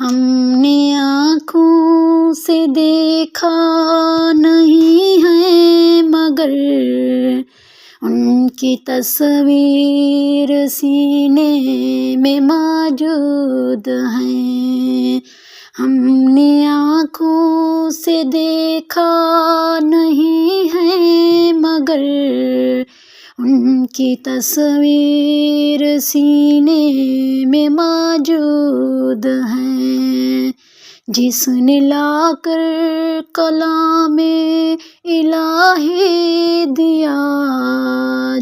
ہم نے آنکھوں سے دیکھا نہیں ہے، مگر ان کی تصویر سینے میں موجود ہیں۔ ہم نے آنکھوں سے دیکھا کی تصویر سینے میں موجود ہے جس نے لا کر کلام الہی دیا،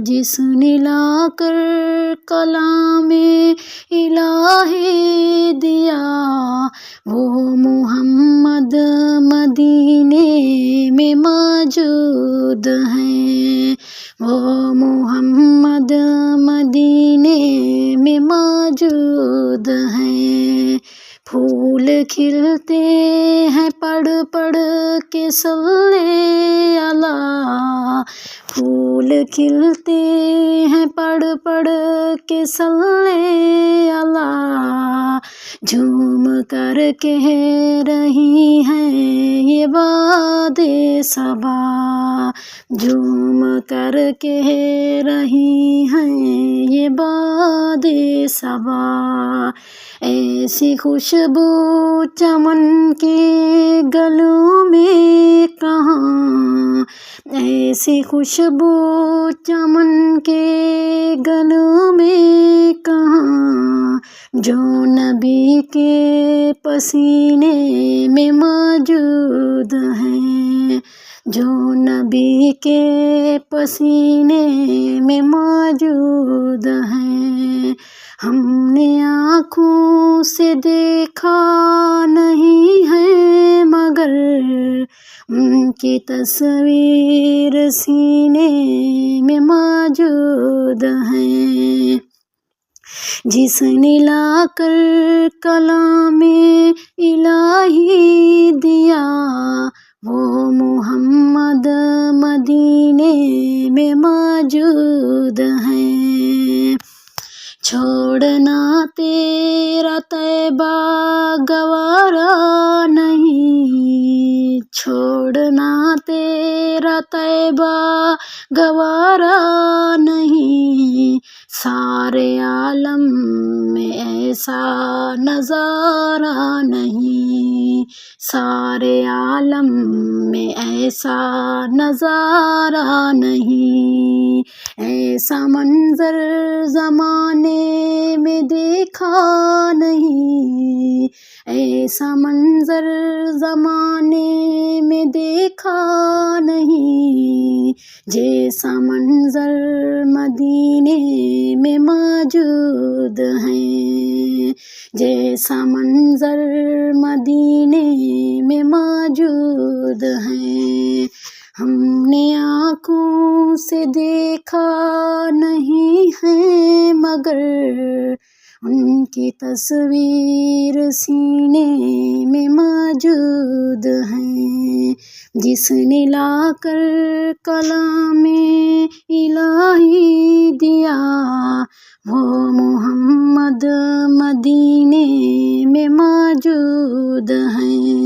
جس نے لا کر کلام الہی دیا۔ وہ محمد مدینے میں موجود ہیں۔ وہ محمد مدینے میں موجود ہیں۔ پھول کھلتے ہیں پڑھ پڑھ کے صلی اللہ پھول کھلتے ہیں پڑھ پڑھ کے صلی اللہ جھوم کر کہہ رہی ہیں یہ باد صبا جھوم کر کہہ رہی ہیں یہ باد صبا ایسی خوشبو چمن کے گلوں میں ایسی خوشبو چمن کے گلوں میں کہاں جو نبی کے پسینے میں موجود ہیں؟ جو نبی کے پسینے میں موجود ہیں؟ ہم نے آنکھوں سے دیکھا کی تصویر سینے میں موجود ہیں۔ جس نے لا کر کلام الہی دیا، وہ محمد مدینے میں موجود ہیں۔ چھوڑنا تیرا طیبہ گوارا طیبہ گوارا نہیں۔ سارے عالم میں ایسا نظارہ نہیں۔ سارے عالم میں ایسا نظارہ نہیں۔ ایسا منظر زمانے میں دیکھا نہیں۔ ایسا منظر زمانے میں دیکھا نہیں، جیسا منظر مدینے میں موجود ہیں، جیسا منظر مدینے میں موجود ہیں۔ ہم نے آنکھوں سے دیکھا نہیں ہے مگر ان کی تصویر سینے میں موجود ہیں۔ جس نے لا کر کلام الہی دیا، وہ محمد مدینے میں موجود ہیں۔